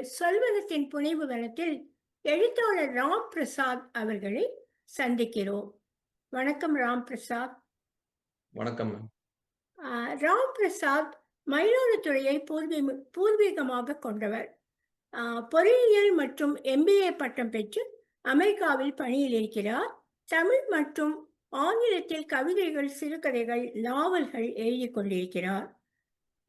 சொல்வனத்தின் புனைவு வனத்தில் எழுத்தாளர் ராம் பிரசாத் அவர்களை சந்திக்கிறோம். வணக்கம் ராம் பிரசாத். வணக்கம் ராம் பிரசாத் மயிலாடுதுறையை பூர்வீ பூர்வீகமாக கொண்டவர். பொறியியல் மற்றும் எம்பிஏ பட்டம் பெற்று அமெரிக்காவில் பணியில் இருக்கிறார். தமிழ் மற்றும் ஆங்கிலத்தில் கவிதைகள் சிறுகதைகள் நாவல்கள் எழுதிக் கொண்டிருக்கிறார்.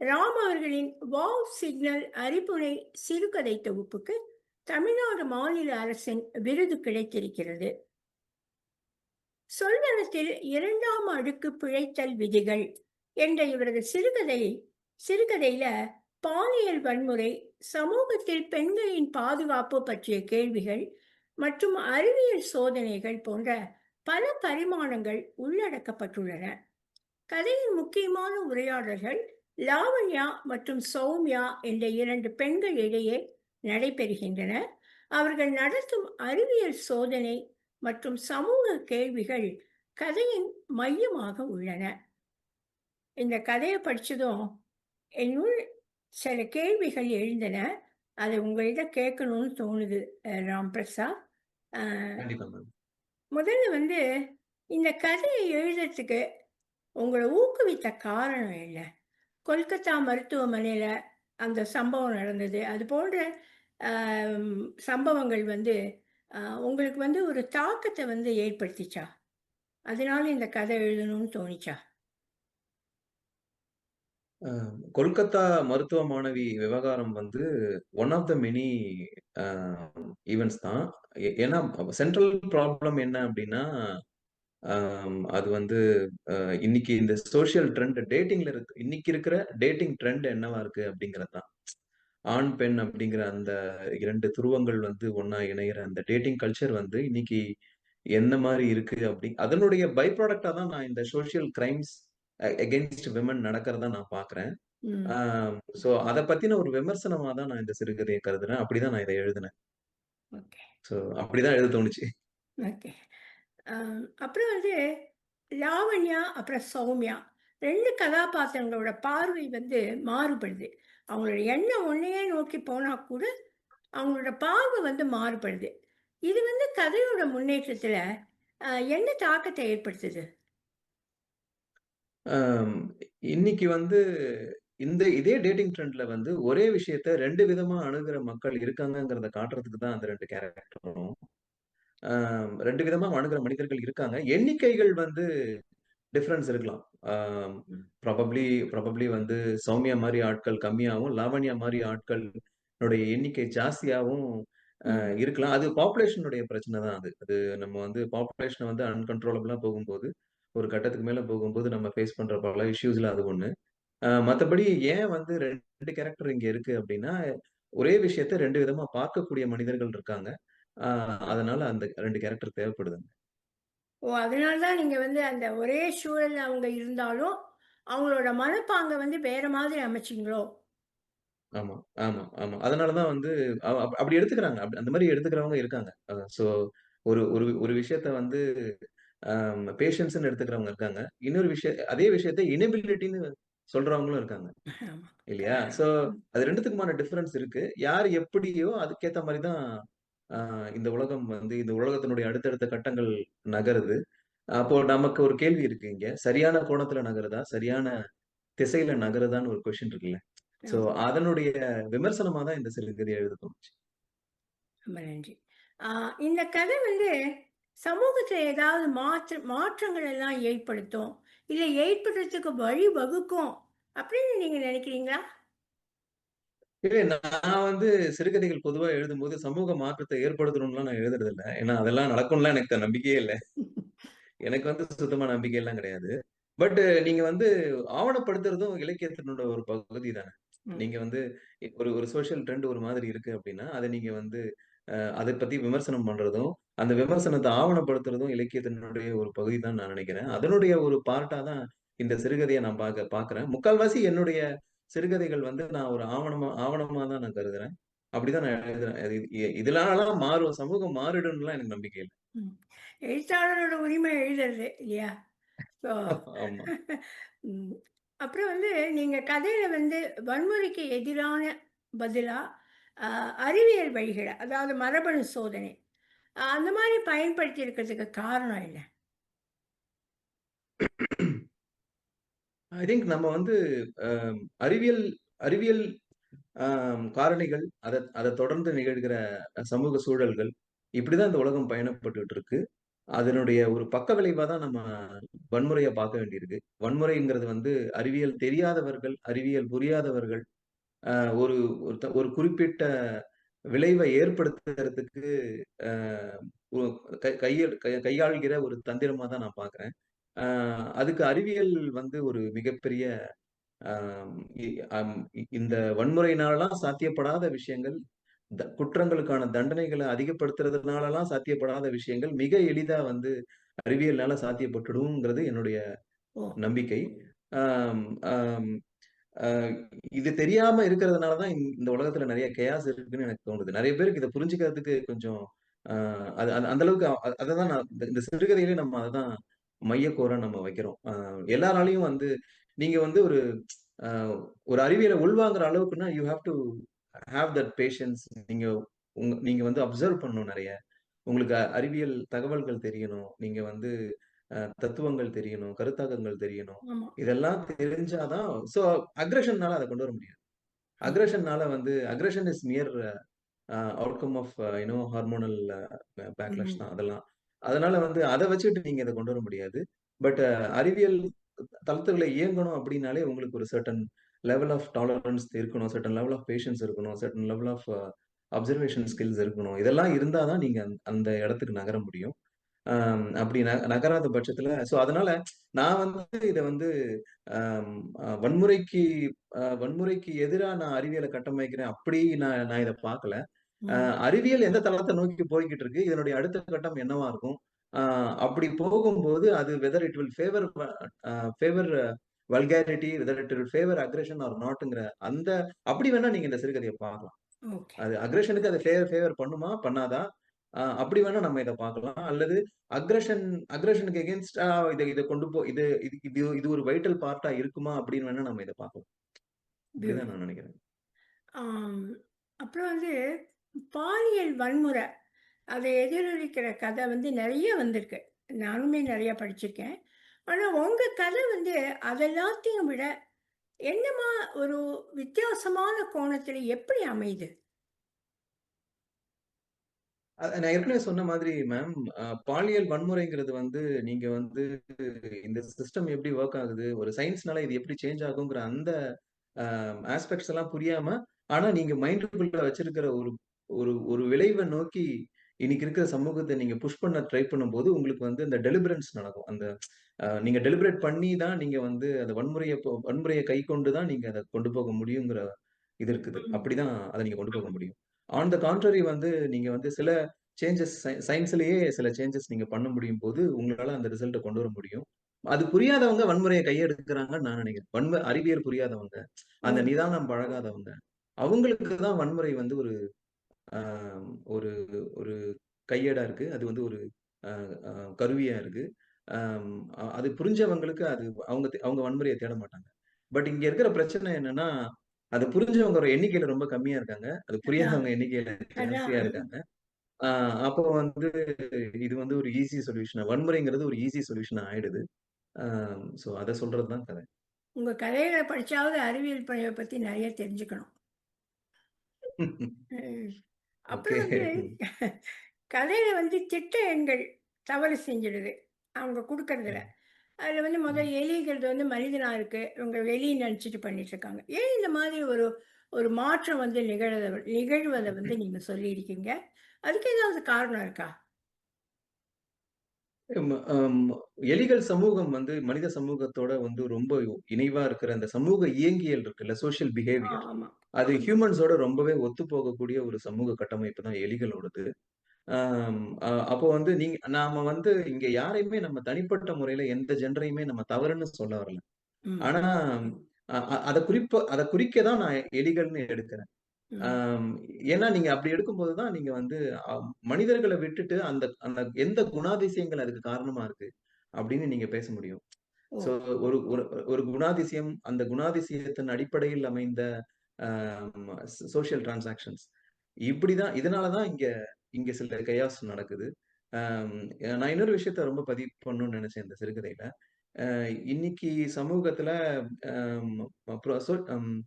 ராம் அவர்களின் வாவ் சிக்னல் அறிவுரை சிறுகதை தொகுப்புக்கு தமிழ்நாடு மாநில அரசின் விருது கிடைத்திருக்கிறது. சொல்வனத்தில் இரண்டாம் அடுக்கு பிழைத்தல் விதிகள் என்ற இவரது சிறுகதை சிறுகதையில பாலியல் வன்முறை சமூகத்தில் பெண்களின் பாதுகாப்பு பற்றிய கேள்விகள் மற்றும் அறிவியல் சோதனைகள் போன்ற பல பரிமாணங்கள் உள்ளடக்கப்பட்டுள்ளன. கதையின் முக்கியமான உரையாடல்கள் லாவண்யா மற்றும் சௌமியா என்ற இரண்டு பெண்கள் இடையே நடைபெறுகின்றன. அவர்கள் நடத்தும் அறிவியல் சோதனை மற்றும் சமூக கேள்விகள் கதையின் மையமாக உள்ளன. இந்த கதையை படிச்சதும் என்னுள் சில கேள்விகள் எழுந்தன. அதை உங்களிடம் கேட்கணும்னு தோணுது ராம் பிரசாத் முதல்ல வந்து இந்த கதையை எழுதுறதுக்கு உங்களை ஊக்குவித்த காரணம் என்ன? கொல்கத்தா மருத்துவமனையில அந்த சம்பவம் நடந்தது. அது போன்ற சம்பவங்கள் வந்து உங்களுக்கு வந்து ஒரு தாக்கத்தை வந்து ஏற்படுத்திச்சா? அதனால இந்த கதை எழுதணும்னு தோணிச்சா? கொல்கத்தா மருத்துவ மாணவி விவகாரம் வந்து one of the many events தான். ஏ- ஏன்னா சென்ட்ரல் ப்ராப்ளம் என்ன அப்படின்னா அது வந்து இன்னைக்கு இந்த சோஷியல் ட்ரெண்ட் டேட்டிங்ல இருக்கு இன்னைக்கு இருக்கிற டேட்டிங் ட்ரெண்ட் என்னவா இருக்கு அப்படிங்கிறது தான் ஆண் பெண் அப்படிங்கிற அந்த இரண்டு துருவங்கள் வந்து ஒண்ணா இணைகிற அந்த டேட்டிங் கல்ச்சர் வந்து இன்னைக்கு என்ன மாதிரி இருக்கு அப்படி அதனுடைய பை ப்ராடக்டா தான் நான் இந்த சோஷியல் கிரைம்ஸ் அகெயின்ஸ்ட் விமன் நடக்கிறதா நான் பாக்குறேன். ஸோ அதை பத்தின ஒரு விமர்சனமா தான் நான் இந்த சிறுகதையை கருதுறேன். அப்படிதான் நான் இதை எழுதினேன். ஸோ அப்படிதான் எழுத தோணுச்சு. அப்புறம் வந்து லாவண்யா அப்புறம் சௌமியா. ரெண்டு கதாபாத்திரங்களோட பார்வை வந்து மாறுபடுது. அவங்களோட எண்ணம் ஒன்றையே நோக்கி போனா கூட அவங்களோட பார்வை வந்து மாறுபடுது. இது வந்து கதையோட முன்னேற்றத்தில் என்ன தாக்கத்தை ஏற்படுத்துது? இன்னைக்கு வந்து இந்த இதே டேட்டிங் ட்ரெண்ட்ல வந்து ஒரே விஷயத்த ரெண்டு விதமா அணுகிற மக்கள் இருக்காங்கங்கிறத காட்டுறதுக்கு தான் அந்த ரெண்டு கேரக்டரும். ரெண்டு விதமா அணுகிற மனிதர்கள் இருக்காங்க. எண்ணிக்கைகள் வந்து டிஃபரன்ஸ் இருக்கலாம். ப்ராபப்ளி ப்ராபப்ளி வந்து சௌமியா மாதிரி ஆட்கள் கம்மியாகவும் லாவண்யா மாதிரி ஆட்களுடைய எண்ணிக்கை ஜாஸ்தியாகவும் இருக்கலாம். அது பாப்புலேஷனுடைய பிரச்சனை தான் அது. அது நம்ம வந்து பாப்புலேஷன் வந்து அன்கன்ட்ரோலபிளா போகும்போது ஒரு கட்டத்துக்கு மேல போகும்போது நம்ம ஃபேஸ் பண்ற பல இஷ்யூஸ்ல அது ஒண்ணு. அஹ் மத்தபடி ஏன் வந்து ரெண்டு கேரக்டர் இங்க இருக்கு அப்படின்னா ஒரே விஷயத்த ரெண்டு விதமா பார்க்கக்கூடிய மனிதர்கள் இருக்காங்க. ஆஹ் அதனால அந்த ரெண்டு கேரக்டர் தேவைப்படுதுங்க. ஓ அதனால தான் நீங்க வந்து அந்த ஒரே சூழல்ல அவங்க இருந்தாலும் அவங்களோட மனப்பாங்கை வந்து வேற மாதிரி அமைச்சிங்களோ? ஆமா ஆமா ஆமா. அதனாலதான் வந்து அ- அப்- அப்படி எடுத்துக்கிறாங்க. அப்படி அந்த மாதிரி எடுத்துக்கிறவங்க இருக்காங்க. சோ ஒரு ஒரு ஒரு விஷயத்த வந்து பேஷன்ஸ்னு எடுத்துக்கிறவங்க இருக்காங்க. இன்னொரு விஷயம் அதே விஷயத்த இனபிலிட்டின்னு சொல்றவங்களும் இருக்காங்க. ஆமா. இல்லையா? சோ அது ரெண்டுத்துக்குமான டிஃபரன்ஸ் இருக்கு. யார் எப்படியோ அதுக்கேத்த மாதிரி தான் ஆஹ் இந்த உலகம் வந்து இந்த உலகத்தினுடைய அடுத்தடுத்த கட்டங்கள் நகருது. அப்போ நமக்கு ஒரு கேள்வி இருக்கு இங்க. சரியான கோணத்துல நகருதா? சரியான திசையில நகருதான்னு ஒரு கொஸ்டின் இருக்குல்ல. சோ அதனுடைய விமர்சனமா தான் இந்த சிறுகதை எழுத தோணுச்சு. ரொம்ப நன்றி. ஆஹ் இந்த கதை வந்து சமூகத்துல ஏதாவது மாற்ற மாற்றங்கள் எல்லாம் ஏற்படுத்தும் இல்லை ஏற்படுறதுக்கு வழி வகுக்கும் அப்படின்னு நீங்க நினைக்கிறீங்களா? இல்லை நான் வந்து சிறுகதைகள் பொதுவா எழுதும்போது சமூக மாற்றத்தை ஏற்படுத்தணும்லாம் நான் எழுதுறது இல்லை ஏன்னா அதெல்லாம் நடக்கும்லாம் எனக்கு நம்பிக்கையே இல்லை. எனக்கு வந்து சுத்தமா நம்பிக்கை எல்லாம் கிடையாது. பட் நீங்க வந்து ஆவணப்படுத்துறதும் இலக்கியத்தினோட ஒரு பகுதி தானே. ம், நீங்க வந்து ஒரு ஒரு சோஷியல் ட்ரெண்ட் ஒரு மாதிரி இருக்கு அப்படின்னா அதை நீங்க வந்து அஹ், அதை பத்தி விமர்சனம் பண்றதும் அந்த விமர்சனத்தை ஆவணப்படுத்துறதும் இலக்கியத்தினுடைய ஒரு பகுதி தான் நான் நினைக்கிறேன். அதனுடைய ஒரு பார்ட்டா தான் இந்த சிறுகதையை நான் பார்க்க பார்க்கிறேன். முக்கால்வாசி என்னுடைய சிறுகதைகள் வந்து நான் ஒரு ஆவணமா ஆவணமா தான் நான் கருதுறேன் அப்படிதான் நான் எழுதுறேன் இதனாலலாம் மாறும் சமூகம் மாறிடும்லாம் எனக்கு நம்பிக்கை இல்லை. எழுத்தாளரோட உரிமை எழுதுறது இல்லையா அப்புறம் வந்து நீங்க கதையில வந்து வன்முறைக்கு எதிரான பதிலா அறிவியல் வழிகள, அதாவது மரபணு சோதனை. அந்த மாரி பயன்படுத்தி இருக்கிறதுக்கு காரணம் என்ன? ஐ திங்க் நம்ம வந்து அறிவியல் அறிவியல் காரணிகள், அதை அதை தொடர்ந்து நிகழ்கிற சமூக சூழல்கள், இப்படிதான் இந்த உலகம் பயணப்பட்டு இருக்கு. அதனுடைய ஒரு பக்க விளைவா தான் நம்ம வன்முறையை பார்க்க வேண்டியிருக்கு. வன்முறைங்கிறது வந்து அறிவியல் தெரியாதவர்கள், அறிவியல் புரியாதவர்கள், ஒரு ஒரு குறிப்பிட்ட விளைவை ஏற்படுத்துறதுக்கு அ கை கையாள்கிற ஒரு தந்திரமா தான் நான் பாக்குறேன் அ அதுக்கு அறிவியல் வந்து ஒரு மிகப்பெரிய இந்த வன்முறையினாலலாம் சாத்தியப்படாத விஷயங்கள், குற்றங்களுக்கான தண்டனைகள அதிகப்படுத்துறதுனாலலாம் சாத்தியப்படாத விஷயங்கள், மிக எளிதா வந்து அறிவியல்னால சாத்தியப்பட்டுடும்ங்கிறது என்னுடைய! நம்பிக்கை. இது தெரியாம இருக்கிறதுனால தான் இந் இந்த உலகத்துல நெறைய கேயாஸ் இருக்குன்னு எனக்கு தோணுது. நெறைய பேருக்கு இத புரிஞ்சுக்கிறதுக்கு கொஞ்சம் அது அது அந்த அளவுக்கு அ அததான் நான் இந்த சிறுகதையிலே நம்ம அததான் மையக்கோரா நம்ம வைக்கிறோம். எல்லாராலயும் வந்து நீங்க வந்து ஒரு ஒரு அறிவியல உள்வாங்குற அளவுக்குன்னா, you have to have that patience. நீங்க உங்க நீங்க வந்து அப்சர்வ் பண்ணணும் நெறைய. உங்களுக்கு அறிவியல் தகவல்கள் தெரியணும். நீங்க வந்து தத்துவங்கள் தெரியணும், கருத்தாக்கங்கள் தெரியணும். இதெல்லாம் தெரிஞ்சா தான் சோ அக்ரஷன்னால அத கொண்டு வர முடியாது. அக்ரஷன்னால வந்து aggression is mere a outcome of you know hormonal backlash. தான் அதெல்லாம். அதனால வந்து அதை வச்சுட்டு நீங்க இதை கொண்டு வர முடியாது. பட் அறிவியல் தளத்துகளை இயங்கணும் அப்படின்னாலே உங்களுக்கு ஒரு சர்டன் லெவல் ஆஃப் டாலரன்ஸ் இருக்கணும். சர்டன் லெவல் ஆஃப் பேஷன்ஸ் இருக்கணும். Certain level of observation skills இருக்கணும். இதெல்லாம் இருந்தால் தான் நீங்கள் அந்த அந்த இடத்துக்கு நகர முடியும். அப்படி ந நகராத பட்சத்தில் ஸோ அதனால நான் வந்து இதை வந்து வன்முறைக்கு வன்முறைக்கு எதிராக நான் அறிவியலை கட்டமைக்கிறேன். அப்படி நான் நான் இதை பார்க்கல. அறிவியல் எந்த தளத்த நோக்கி போய்க்கிட்டு இருக்கு? இதனுடைய அடுத்த கட்டம் என்னவா இருக்கும்? அப்படி போகும்போது அது whether it will favour favour vulgarity, whether it will favour aggression or நாட்ங்கிற அந்த அப்படி வேணா நீங்க இந்த சிறுகதைய பார்க்கலாம். அது அக்ரஷனுக்கு அது ஃபே ஃபேவர் பண்ணுமா? பண்ணாதா? அப்படி வேணா நம்ம இத பார்க்கலாம். அல்லது அக்ரஷன் அக்ரஷனுக்கு எகென்ஸ்டா இத இத கொண்டு போ இது இது இது இது ஒரு வைட்டல் பார்ட்டா இருக்குமா? அப்படின்னு வேணா நம்ம இத பார்க்கலாம். பியூட்டிஃபுல். நான் நினைக்கிறேன். அப்புறம் வந்து பாலியல் வன்முறை, அதை எதிரொலிக்கிற கதை வந்து நிறைய வந்திருக்கு. நானுமே நிறைய படிச்சிருக்கேன். ஆனா உங்க கதை வந்து அதெல்லாத்தையும் விட என்னமா ஒரு வித்தியாசமான கோணத்தில் எப்படி அமையுது? நான் ஏற்கனவே சொன்ன மாதிரி மேம், பாலியல் வன்முறைங்கிறது வந்து நீங்க வந்து இந்த சிஸ்டம் எப்படி வொர்க் ஆகுது? ஒரு சயின்ஸ்னால இது எப்படி சேஞ்ச் ஆகுங்கிற அந்த ஆஸ்பெக்ட்ஸ் எல்லாம் புரியாம, ஆனா நீங்க மைண்டுக்குள்ள வச்சிருக்கிற ஒரு ஒரு ஒரு விளைவ நோக்கி இன்னைக்கு இருக்கிற சமூகத்த நீங்க புஷ் பண்ண ட்ரை பண்ணும்போது, உங்களுக்கு வந்து இந்த டெலிபரன்ஸ் நடக்கும். அந்த நீங்க டெலிபரேட் பண்ணி தான் நீங்க வந்து அந்த வன்முறைய வன்முறைய கைக்கொண்டு தான் நீங்க அத கொண்டு போக முடியுங்கிற இது இருக்குது. அப்படிதான் அத நீங்க கொண்டு போக முடியும். ஆன் த கான்ட்ரரி வந்து நீங்க வந்து சில சேஞ்சஸ் சய சயன்ஸ்லயே சில சேஞ்சஸ் நீங்க பண்ண முடியும்போது, உங்களால அந்த ரிசல்ட்ட கொண்டு வர முடியும். அது புரியாதவங்க வன்முறைய கையெடுக்குறாங்கன்னு நான் நினைக்கிறேன். வன்ம அறிவியல் புரியாதவங்க! அந்த நிதானம் பழகாதவங்க, அவங்களுக்கு தான் வன்முறை வந்து ஒரு ஒரு ஒரு கையேடா இருக்கு. அது வந்து ஒரு கருவியா இருக்கு. அது புரிஞ்சவங்களுக்கு அது அவங்க அவங்க வன்முறைய தேட மாட்டாங்க. பட் இங்க இருக்கிற பிரச்சனை என்னன்னா, அத புரிஞ்சவங்க எண்ணிக்கையில ரொம்ப கம்மியா இருக்காங்க. அது புரியாதவங்க எண்ணிக்கையில. ஜாஸ்தியா இருக்காங்க. ஆ அப்போ வந்து இது வந்து ஒரு ஈஸி சொல்யூஷன். வன்முறைங்கிறது ஒரு ஈஸி சொல்யூஷனா ஆயிடுது. சோ அத சொல்றது தான் கதை. உங்க கதைகள படிச்சாவது அறிவியல் பணிய பத்தி நெறைய தெரிஞ்சுக்கணும். அப்புறம் வந்து கதையில வந்து திட்ட எண்கள் தவறு செஞ்சிடுது. அவங்க குடுக்கறதுல. அதுல வந்து ம். முதல்ல எலிங்கிறது வந்து மனிதனா இருக்கு. இவங்க எலின்னு நெனச்சுட்டு பண்ணிட்டுருக்காங்க. ஏன் இந்த மாதிரி ஒரு ஒரு மாற்றம் வந்து நிகழத நிகழ்வத வந்து நீங்க சொல்லியிருக்கீங்க? அதுக்கு ஏதாவது காரணம் இருக்கா? எலிகள் சமூகம் வந்து மனித சமூகத்தோட வந்து ரொம்ப இணைவா இருக்கிற அந்த சமூக இயங்கியல் இருக்குல்ல, சோசியல் பிஹேவியர். அது. ஹியூமன்ஸோட ரொம்பவே ஒத்து போகக்கூடிய ஒரு சமூக கட்டமைப்பு தான் எலிகளோடது. அப்போ வந்து நீங்க நாம வந்து இங்க யாரையுமே நம்ம தனிப்பட்ட முறையில எந்த ஜெண்டரையுமே நம்ம தவறுன்னு சொல்ல வரல. ஆனா அத குறிப்ப அத குறிக்க தான் நான் எலிகள்னு எடுக்கிறேன். ஏன்னா நீங்க அப்படி எடுக்கும்போது தான் நீங்க வந்து மனிதர்கள விட்டுட்டு அந்த அந்த எந்த குணாதிசயங்கள் அதுக்கு காரணமா இருக்கு அப்படின்னு நீங்க பேச முடியும். ஸோ ஒரு ஒரு குணாதிசயம், அந்த குணாதிசயத்தின் அடிப்படையில் அமைந்த சோசியல் டிரான்சாக்ஷன்ஸ். இப்படிதான் இதனால தான் இங்க இங்க சில chaos நடக்குது. நான் இன்னொரு விஷயத்த ரொம்ப பதிவு பண்ணணும்னு நெனச்சேன் இந்த சிறுகதையில. இன்னைக்கு சமூகத்துல அம் அப்புறம் சொ அம் அம் அம்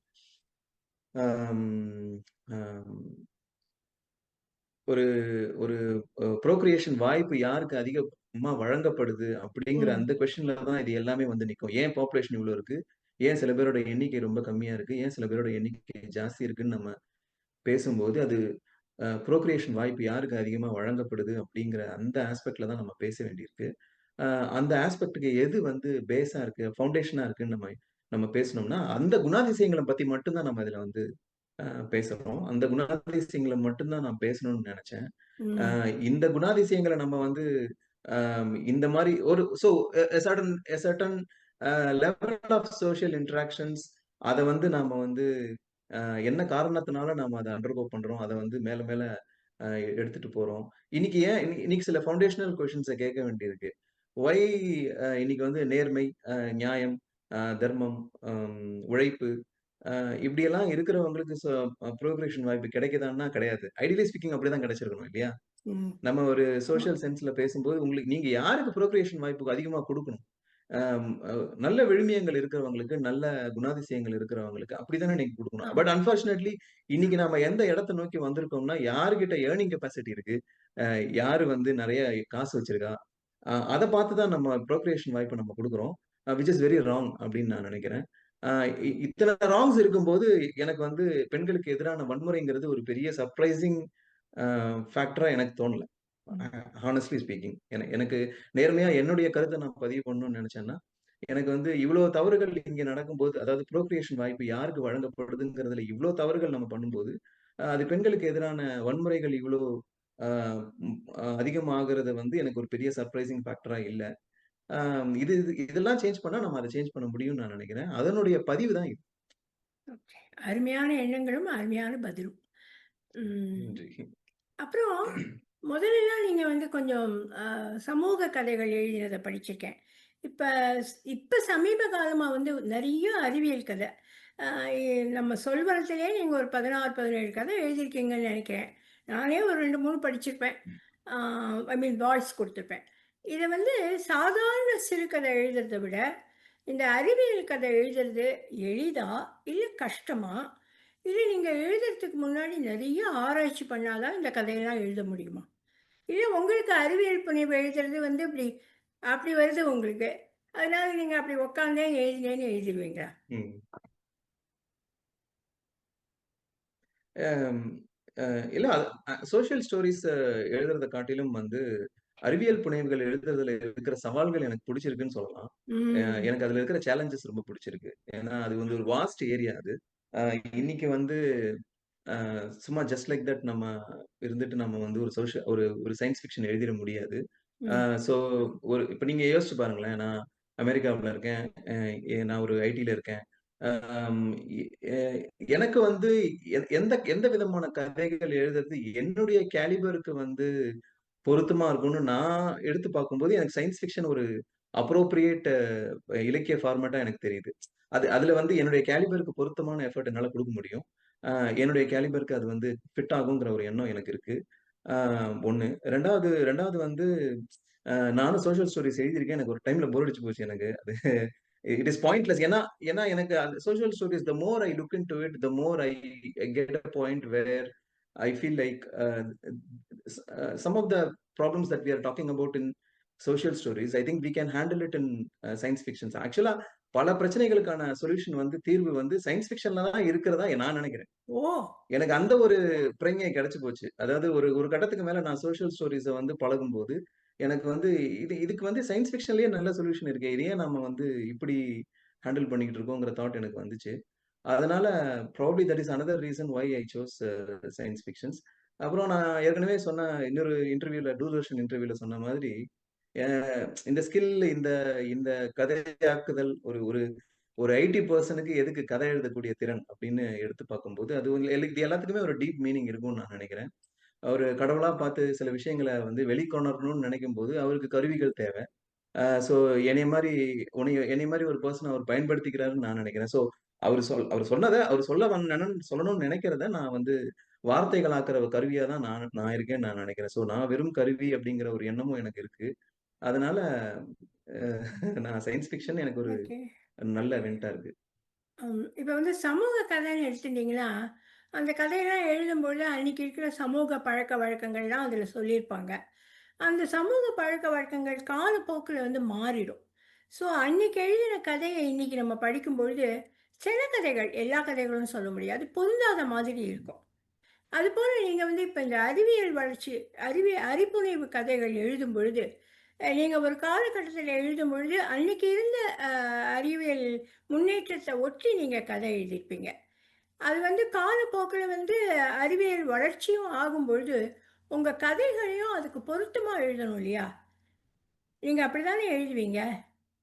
ஒரு ஒரு ப்ரோக்ரியேஷன் வாய்ப்பு யாருக்கு அதிகமா வழங்கப்படுது அப்படிங்கிற. அந்த கொஸ்டின்ல தான் இது எல்லாமே வந்து நிக்கும். ஏன் பாப்புலேஷன் இவ்ளோ இருக்கு? ஏன் சில பேரோட எண்ணிக்கை ரொம்ப கம்மியா இருக்கு? ஏன் சில பேரோட எண்ணிக்கை ஜாஸ்தி இருக்குன்னு நம்ம பேசும்போது, அது ப்ரோக்ரியேஷன் வாய்ப்பு யாருக்கு அதிகமா வழங்கப்படுது அப்படிங்கிற அந்த ஆஸ்பெக்ட்ல தான் நம்ம பேச வேண்டியிருக்கு. அந்த ஆஸ்பெக்ட்க்கு எது வந்து பேஸா இருக்கு, ஃபவுண்டேஷனா இருக்குன்னு நம்ம நம்ம பேசுனோம்னா, அந்த குணாதிசயங்கள பத்தி மட்டும் தான் நம்ம இதுல வந்து அ பேசப்போறோம். அந்த குணாதிசயங்கள மட்டும் தான் நான் பேசணும்னு நெனச்சேன். இந்த குணாதிசயங்கள நம்ம வந்து இந்த மாரி ஒரு a certain certain level of social interactions அத வந்து நாம வந்து என்ன காரணத்தினால நாம அத அண்டர்கோ பண்றோம். அத வந்து மேல மேல எடுத்துட்டு போறோம். இன்னைக்கு ஏன் இன்னி இன்னைக்கு சில ஃபவுண்டேஷனல் கொஸ்டின்ஸ கேட்க வேண்டியிருக்கு. ஒய் இன்னைக்கு வந்து நேர்மை, நியாயம், தர்மம், உழைப்பு, இப்படியெல்லாம் இருக்கிறவங்களுக்கு ப்ரோக்ரேஷன் வாய்ப்பு கிடைக்குதான்னா கிடையாது. ஐடியலி ஸ்பீக்கிங் அப்படிதான் கிடைச்சிருக்கணும் இல்லையா? நம்ம ஒரு ஆமா. சோசியல் சென்ஸ்ல பேசும்போது, உங்களுக்கு நீங்க யாருக்கு ப்ரோக்ரியேஷன் வாய்ப்பு அதிகமா குடுக்கணும்? நல்ல விழுமியங்கள் இருக்கிறவங்களுக்கு, நல்ல குணாதிசயங்கள் இருக்கிறவங்களுக்கு அப்படித்தானே நீங்க குடுக்கணும். பட் அன்பார்ச்சுனேட்லி இன்னைக்கு நாம எந்த இடத்த நோக்கி வந்திருக்கோம்னா, யார்கிட்ட ஏர்னிங் கெப்பாசிட்டி இருக்கு? யாரு வந்து நெறைய காசு வச்சிருக்கா? அத பார்த்து தான் நம்ம ப்ரோக்ரியேஷன் வாய்ப்ப நம்ம குடுக்குறோம். விச் இஸ் வெரி ராங் அப்படின்னு நான் நினைக்கிறேன் இத்தனை ராங்ஸ் இருக்கும்போது, எனக்கு வந்து பெண்களுக்கு எதிரான வன்முறைங்கிறது ஒரு பெரிய சர்ப்ரைசிங் ஃபேக்டரா எனக்கு தோணல. Honestly speaking. என எனக்கு நேர்மையா என்னுடைய கருத்தை நான் பதிவு பண்ணணும்னு நினைச்சேன்னா எனக்கு வந்து இவ்வளோ தவறுகள் இங்க நடக்கும்போது, அதாவது ப்ரோக்ரியேஷன் வாய்ப்பு யாருக்கு வழங்கப்படுதுங்கிறதுல இவ்வளோ தவறுகள் நம்ம பண்ணும்போது, அது பெண்களுக்கு எதிரான வன்முறைகள் இவ்வளோ அதிகமாகிறது வந்து எனக்கு ஒரு பெரிய சர்ப்ரைசிங் ஃபேக்டரா இல்லை இது இது இதெல்லாம் சேஞ்ச் பண்ணா நம்ம அத சேஞ்ச் பண்ண முடியும்னு நான் நெனைக்கிறேன். அதனுடைய பதிவு தான் இது. அருமையான எண்ணங்களும், அருமையான பதிலும். அப்புறம் முதலலாம் நீங்க வந்து கொஞ்சம் சமூக கதைகள் எழுதினத படிச்சிருக்கேன். இப்ப இப்ப சமீப காலமா வந்து நெறைய அறிவியல் கத. நம்ம சொல்வனத்திலேயே நீங்க ஒரு 16, 17 கதை எழுதியிருக்கீங்கன்னு நெனைக்கிறேன். நானே ஒரு 2, 3 படிச்சிருப்பேன். ஐ மீன் வாய்ஸ் குடுத்துருப்பேன். இதை வந்து சாதாரண சிறுகதை எழுதுறதை விட, இந்த அறிவியல் கதை எழுதுறது எளிதா? இல்லை கஷ்டமா? இல்லை நீங்கள் எழுதுறதுக்கு முன்னாடி நிறைய ஆராய்ச்சி பண்ணாதான் இந்த கதையெல்லாம் எழுத முடியுமா? இல்லை உங்களுக்கு அறிவியல் புனைவு எழுதுறது வந்து இப்படி அப்படி வருது உங்களுக்கு. அதனால நீங்கள் அப்படி உக்காந்தே எழுதினேன்னு எழுதிடுவீங்களா ம். சோஷியல் ஸ்டோரிஸ் இல்ல எழுதுறத காட்டிலும் வந்து, அறிவியல் புனைவுகள் எழுதுறதுல இருக்கிற சவால்கள் எனக்கு புடிச்சிருக்குன்னு சொல்லலாம். எனக்கு அதுல இருக்கிற சேலஞ்சஸ் ரொம்ப புடிச்சிருக்கு. ஏன்னா, அது வந்து ஒரு வாஸ்ட் ஏரியா அது. இன்னைக்கு வந்து சும்மா ஜஸ்ட் லைக் தட் நம்ம இருந்துட்டு நம்ம வந்து ஒரு சோஷி ஒரு ஒரு சயன்ஸ் ஃபிக்ஷன் எழுதிற முடியாது. சோ ஒரு இப்ப நீங்க யோசிச்சு பாருங்களேன். நான் அமெரிக்காவுல இருக்கேன். நான் ஒரு ஐடில இருக்கேன். எனக்கு வந்து எந்த எந்த விதமான கதைகள் எழுதுறது என்னுடைய கேலிபருக்கு வந்து பொருத்தமா இருக்கும்னு நான் எடுத்து பார்க்கும்போது, எனக்கு சயின்ஸ் ஃபிக்ஷன் ஒரு அப்ரோப்ரியேட் இலக்கிய ஃபார்மேட்டா எனக்கு தெரியுது. அது அதுல வந்து என்னுடைய கேலிபருக்கு பொருத்தமான எஃபர்ட் என்னால கொடுக்க முடியும். என்னுடைய கேலிபருக்கு அது வந்து ஃபிட் ஆகுங்கிற ஒரு எண்ணம் எனக்கு இருக்கு. ஒன்று ரெண்டாவது ரெண்டாவது வந்து நானும் சோஷியல் ஸ்டோரிஸ் எழுதியிருக்கேன். எனக்கு ஒரு டைம்ல போர் அடிச்சு போச்சு எனக்கு. அது இட் இஸ் பாயிண்ட்லெஸ். ஏன்னா ஏன்னா எனக்கு அந்த social stories the more I look into it, the more I get a point where I feel like a ஸ் some of the problems that we are talking about in social stories, I think we can handle it in science fictions. ஆக்சுவலா பல பிரச்சனைகளுக்கான solution வந்து தீர்வு வந்து science ஃபிக்ஷன்ல தான் இருக்கிறதா நான் நெனைக்கிறேன். ஓ! எனக்கு அந்த ஒரு பிரஞை கிடைச்சு போச்சு. அதாவது ஒரு ஒரு கட்டத்துக்கு மேல நான் சோசியல் ஸ்டோரீஸ வந்து பழகும்போது, எனக்கு வந்து இது இதுக்கு வந்து சயன்ஸ் ஃபிக்ஷன்லயே நல்ல சொல்யூஷன் இருக்கே. இது ஏன் நம்ம வந்து இப்படி ஹேண்டில் பண்ணிக்கிட்டு இருக்கோங்கிற தாட் எனக்கு வந்துச்சு. அதனால probably that is another reason why I chose science fictions. அப்புறம் நான் ஏற்கனவே சொன்ன இன்னொரு இன்டர்வியூல தூர்தர்ஷன் இன்டர்வியூல சொன்ன மாதிரி, இந்த ஸ்கில் இந்த இந்த கதையாக்குதல் ஒரு ஒரு ஒரு ஐடி பர்சனுக்கு எதுக்கு கதை எழுதக்கூடிய திறன் அப்படின்னு எடுத்து பார்க்கும்போது, அது இது எல்லாத்துக்குமே ஒரு டீப் மீனிங் இருக்கும்னு நான் நினைக்கிறேன். அவர் கடவுளா பார்த்து சில விஷயங்கள வந்து வெளிக்கொணரணும்னு நினைக்கும் போது அவருக்கு கருவிகள் தேவை. ஸோ சோ என்னைய மாதிரி உன்னைய என்னைய மாதிரி ஒரு பர்சன் அவர் பயன்படுத்திக்கிறாருன்னு நான் நினைக்கிறேன். ஸோ அவரு சொல் அவரு சொன்னத அவரு சொல்ல வந்தேன்னு சொல்லணும்னு நினைக்கிறத நான் வந்து வார்த்தைகளாக்குற கருவியா தான் நான் நான் இருக்கேன்னு நான் நினைக்கிறேன். ஸோ நான் வெறும் கருவி அப்படிங்கிற ஒரு எண்ணமும் எனக்கு இருக்கு. அதனால நான் சயன்ஸ் ஃபிக்ஷன் எனக்கு ஒரு. நல்ல வென்ட்டா இருக்கு. இப்ப வந்து சமூக கதைன்னு எடுத்துட்டீங்கன்னா, அந்த கதையெல்லாம் எழுதும்பொழுது அன்னைக்கு இருக்கிற சமூக பழக்கவழக்கங்கள்லாம் அதில சொல்லியிருப்பாங்க. அந்த சமூக பழக்கவழக்கங்கள் காலப்போக்குல வந்து மாறிடும். ஸோ அன்னைக்கு எழுதின கதைய இன்னைக்கு நம்ம படிக்கும்பொழுது, சில கதைகள், எல்லா கதைகளும் சொல்ல முடியாது. பொருந்தாத மாதிரி இருக்கும். அதுபோல் நீங்கள் வந்து இப்போ இந்த அறிவியல் வளர்ச்சி, அறிவி அறிபுனைவு கதைகள் எழுதும் பொழுது, நீங்கள் ஒரு காலகட்டத்தில் எழுதும் பொழுது, அன்னைக்கு இருந்த அறிவியல் முன்னேற்றத்தை ஒட்டி நீங்கள் கதை எழுதியிருப்பீங்க. அது வந்து காலப்போக்கில் வந்து அறிவியல் வளர்ச்சியும் ஆகும்பொழுது, உங்கள் கதைகளையும் அதுக்கு பொருத்தமாக எழுதணும் இல்லையா? நீங்கள் அப்படி தானே எழுதுவீங்க,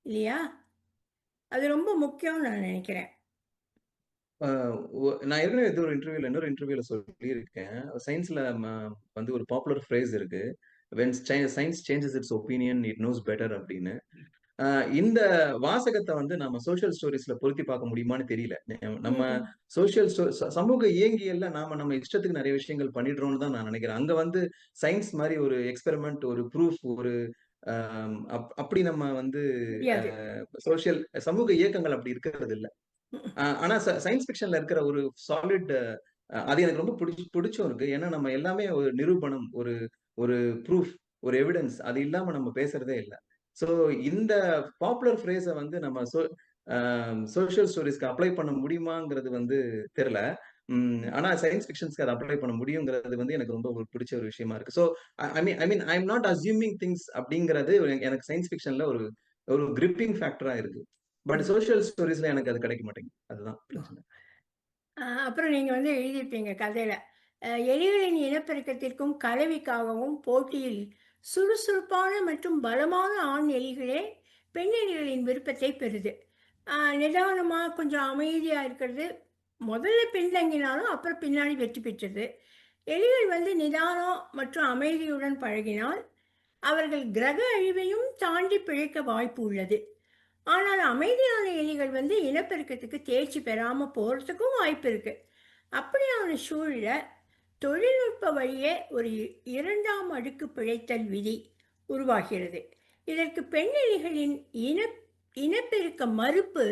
இல்லையா? அது ரொம்ப முக்கியம்னு நான் நினைக்கிறேன். நான் ஏற்கனவே ஏதோ ஒரு இன்டர்வியூல இன்னொரு இன்டர்வியூல சொல்லியிருக்கேன். சயன்ஸ்ல வந்து ஒரு பாப்புலர் ஃப்ரேஸ் இருக்கு. "When science changes its opinion, it knows better" அப்படின்னு. இந்த வாசகத்த வந்து நம்ம சோசியல் ஸ்டோரீஸ்ல பொருத்தி பார்க்க முடியுமான்னு தெரியல. நம்ம. சோசியல் சமூக இயங்கியல்ல நாம நம்ம இஷ்டத்துக்கு நெறைய விஷயங்கள் பண்ணிடுறோம்னு தான் நான் நெனைக்கிறேன். அங்க வந்து சயன்ஸ் மாரி ஒரு எக்ஸ்பெரிமென்ட், ஒரு ப்ரூஃப், ஒரு அப்படி நம்ம வந்து. சோசியல் சமூக இயக்கங்கள் அப்படி இருக்கிறது இல்ல. ஆனா சயின்ஸ் ஃபிக்ஷன்ல இருக்கிற ஒரு சாலிட் அது எனக்கு ரொம்ப பிடிச்சி புடிச்சும் இருக்கு. ஏன்னா நம்ம எல்லாமே ஒரு நிரூபணம், ஒரு ஒரு ப்ரூஃப், ஒரு எவிடன்ஸ் அது இல்லாம நம்ம பேசுறதே இல்ல. ஸோ இந்த பாப்புலர் ஃப்ரேஸை வந்து நம்ம சோ அ சோசியல் அப்ளை பண்ண முடியுமாங்கிறது வந்து தெரியல. ஆனா சயின்ஸ் ஃபிக்ஷன்ஸ்க்கு அதை அப்ளை பண்ண முடியுங்கிறது வந்து எனக்கு ரொம்ப பிடிச்ச ஒரு விஷயமா இருக்கு. So I I mean I mean I am not assuming things அப்படிங்கிறது எனக்கு சயின்ஸ் ஃபிக்ஷன்ல ஒரு ஒரு கிரிப்பிங் ஃபேக்டரா இருக்கு. பட் ம். சோசியல் ஸ்டோரீஸ்ல எனக்கு அது கிடைக்க மாட்டேங்குது. அதுதான்! பிரச்சனை. அப்புறம் நீங்க வந்து எழுதியிருப்பீங்க கதையில. எலிகளின் இனப்பெருக்கத்திற்கும் கலவிக்காகவும் போட்டியில் சுறுசுறுப்பான மற்றும் பலமான ஆண் எலிகளே பெண் எலிகளின் விருப்பத்தை பெறுது. அ நிதானமா கொஞ்சம் அமைதியா இருக்கிறது. முதல்ல பின்தங்கினாலும் அப்புறம் பின்னாடி வெற்றி பெற்றது. எலிகள் வந்து நிதானம் மற்றும் அமைதியுடன் பழகினால், அவர்கள் கிரக அழிவையும் தாண்டி பிழைக்க வாய்ப்பு உள்ளது. ஆனால் அமைதியான எலிகள் வந்து இனப்பெருக்கத்துக்கு தேர்ச்சி பெறாமல் போகிறதுக்கும் வாய்ப்பு இருக்கு. அப்படியான சூழல தொழில்நுட்ப வழியே ஒரு இரண்டாம் அடுக்கு பிழைத்தல் விதி உருவாகிறது. இதற்கு பெண் எலிகளின் இன இனப்பெருக்க மறுப்பு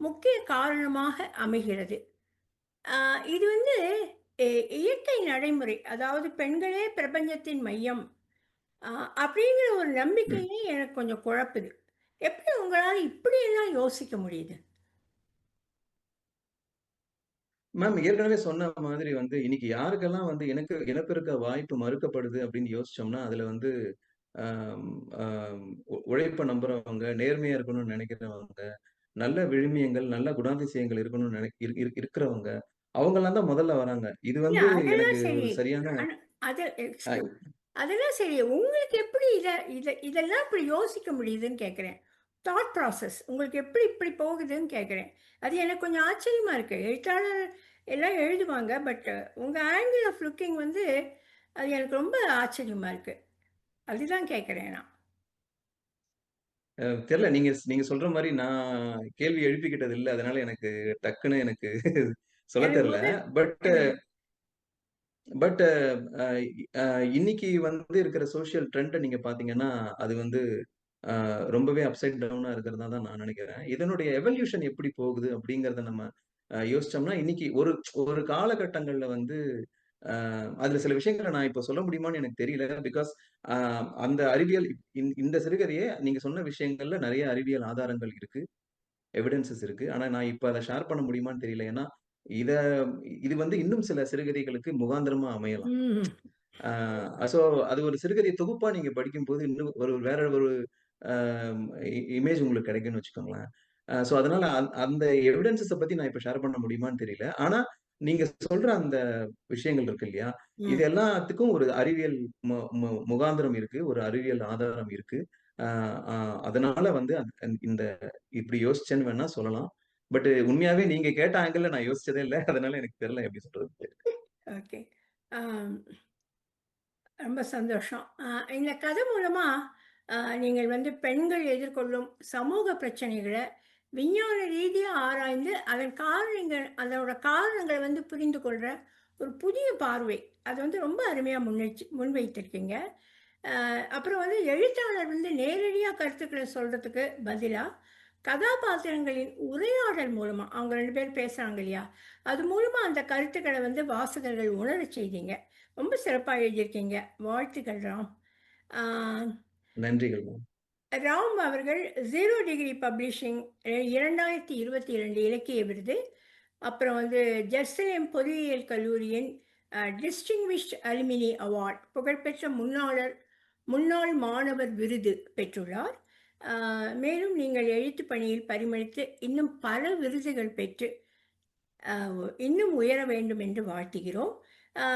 முக்கிய காரணமாக அமைகிறது. இது வந்து இயற்கை நடைமுறை அதாவது பெண்களே பிரபஞ்சத்தின் மையம் அப்படிங்கிற ஒரு நம்பிக்கையே எனக்கு கொஞ்சம் குழப்புது. எப்படி உங்களால இப்படியெல்லாம் யோசிக்க முடியுது? மேம் ஏற்கனவே சொன்ன மாதிரி வந்து இன்னைக்கு யாருக்கெல்லாம் வந்து இனக்கு இனப்பெருக்க வாய்ப்பு மறுக்கப்படுது அப்படின்னு யோசிச்சோம்னா, அதுல வந்து உழைப்ப நம்புறவங்க, நேர்மையா இருக்கணும்னு நெனைக்கிறவங்க, நல்ல விழுமியங்கள், நல்ல குணாதிசயங்கள் இருக்கணும்னு நெனை இரு இரு இருக்கிறவங்க, அவங்கலாம் தான் முதல்ல வராங்க. இது வந்து எனக்கு. சரியான அதெல்லாம் சரி. உங்களுக்கு எப்படி இத இத இதெல்லாம் இப்படி யோசிக்க முடியுதுன்னு கேட்கிறேன். தாட் ப்ராசஸ் உங்களுக்கு எப்படி இப்படி போகுதுன்னு கேட்கிறேன். அது எனக்கு கொஞ்சம் ஆச்சரியமா இருக்கு. எழுத்தாளர் எல்லாம் எழுதுவாங்க. பட் உங்க ஆங்கிள் ஆஃப் லுக்கிங் வந்து அது எனக்கு ரொம்ப ஆச்சரியமா இருக்கு. அதுதான் கேட்கிறேன் நான். தெரியல. நீங்க நீங்க சொல்ற மாரி நான் கேள்வி எழுப்பிக்கிட்டது இல்ல. அதனால எனக்கு டக்குன்னு எனக்கு சொல்ல தெரியல. பட். பட் இன்னைக்கு வந்து இருக்கிற சோசியல் ட்ரெண்ட நீங்க பார்த்தீங்கன்னா, அது வந்து ரொம்பவே அப்சைட் டவுனா இருக்கிறதா தான் நான் நினைக்கிறேன். இதனுடைய எவல்யூஷன் எப்படி போகுது அப்படிங்கிறத நம்ம யோசிச்சோம்னா, இன்னைக்கு ஒரு ஒரு காலகட்டங்கள்ல வந்து அதுல சில விஷயங்கள நான் இப்ப சொல்ல முடியுமான்னு எனக்கு தெரியல. பிகாஸ் அந்த அறிவியல் இந் இந்த சிறுகதையே நீங்க சொன்ன விஷயங்கள்ல நெறைய அறிவியல் ஆதாரங்கள் இருக்கு. எவிடன்ஸஸ் இருக்கு. ஆனா நான் இப்ப அத ஷேர் பண்ண முடியுமான்னு தெரியல. ஏன்னா, இத இது வந்து இன்னும் சில சிறுகதைகளுக்கு முகாந்திரமா அமையலாம். ம். ஆ சோ அது ஒரு சிறுகதை தொகுப்பா நீங்க படிக்கும்போது, இன்னும் ஒரு வேற ஒரு இமேஜ் உங்களுக்கு கிடைக்கும்னு வச்சுக்கோங்களேன். சோ அதனால அந் அந்த எவிடன்ஸஸ பத்தி நான் இப்ப ஷேர் பண்ண முடியுமான்னு தெரியல. ஆனா, நீங்க சொல்ற அந்த விஷயங்கள் இருக்கு இல்லையா? இது. எல்லாத்துக்கும் ஒரு அறிவியல் முகாந்திரம் இருக்கு. ஒரு அறிவியல் ஆதாரம் இருக்கு. அதனால வந்து இந்த இப்படி யோசிச்சேன்னு வேணா சொல்லலாம். பட் உண்மையாவே நீங்க கேட்ட ஆங்கிள்ல நான் யோசிச்சதே இல்ல. அதனால எனக்கு தெரியல எப்படி சொல்றதுன்னு. ஓகே. ரொம்ப சந்தோஷம். இந்த கதை மூலமா நீங்கள் வந்து பெண்கள் எதிர்கொள்ளும் சமூக பிரச்சனைகளை விஞ்ஞான ரீதியாக ஆராய்ந்து, அதன் காரணங்கள் அதோட காரணங்களை வந்து புரிந்து கொள்கிற ஒரு புதிய பார்வை. அது வந்து ரொம்ப அருமையாக முன்னெச்சு முன்வைத்திருக்கீங்க. அப்புறம் வந்து எழுத்தாளர் வந்து நேரடியாக கருத்துக்களை சொல்கிறதுக்கு பதிலாக கதாபாத்திரங்களின் உரையாடல் மூலமாக அவங்க ரெண்டு பேர் பேசுகிறாங்க இல்லையா? அது மூலமாக அந்த கருத்துக்களை வந்து வாசகர்கள் உணரச் செய்தீங்க. ரொம்ப சிறப்பாக எழுதியிருக்கீங்க. வாழ்த்துக்கள் ராம். நன்றிகள் ராம் அவர்கள் ஜீரோ டிகிரி பப்ளிஷிங் 2022 இலக்கிய விருது, அப்புறம் வந்து ஜெர்சலேம் பொறியியல் கல்லூரியின் டிஸ்டிங்விஷ்ட் அலுமினி அவார்ட் புகழ்பெற்ற முன்னாளர் முன்னாள் மாணவர் விருது பெற்றுள்ளார். மேலும் நீங்கள் எழுத்து பணியில் பரிமளித்து இன்னும் பல விருதுகள் பெற்று, இன்னும் உயர வேண்டும் என்று வாழ்த்துகிறோம்.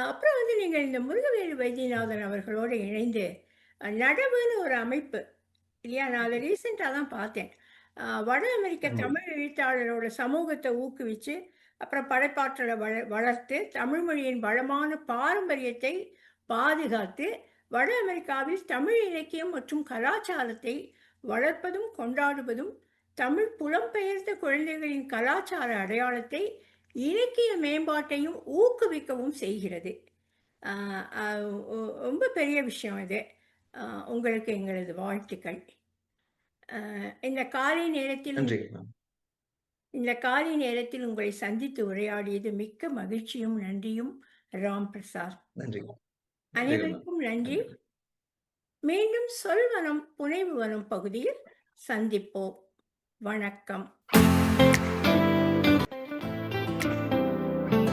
அப்புறம் வந்து நீங்கள் இந்த முருகவேலு வைத்தியநாதன் அவர்களோடு இணைந்து, நடவுன்னு ஒரு அமைப்பு இல்லையா? நான் அத ரீசென்ட்டா தான் பார்த்தேன். வட அமெரிக்க. தமிழ் எழுத்தாளரோட சமூகத்த ஊக்குவிச்சு, அப்புறம் படைப்பாற்றல வள வளர்த்து, தமிழ் மொழியின் வளமான பாரம்பரியத்தை பாதுகாத்து, வட அமெரிக்காவில் தமிழ் இலக்கியம் மற்றும் கலாச்சாரத்தை வளர்ப்பதும், கொண்டாடுவதும், தமிழ் புலம்பெயர்ந்த குழந்தைகளின் கலாச்சார அடையாளத்தை, இலக்கிய மேம்பாட்டையும் ஊக்குவிக்கவும் செய்கிறது. ரொம்ப பெரிய விஷயம் இது. உங்களுக்கு எங்களது வாழ்த்துக்கள். இந்த காலை நேரத்தில். இந்த காலை நேரத்தில் உங்களை சந்தித்து உரையாடியது மிக்க மகிழ்ச்சியும், நன்றியும். ராம் பிரசாத். மேம். அனைவருக்கும் நன்றி. நன்றி. மீண்டும் சொல்வனம் புனைவு வனம் பகுதியில் சந்திப்போம். வணக்கம்.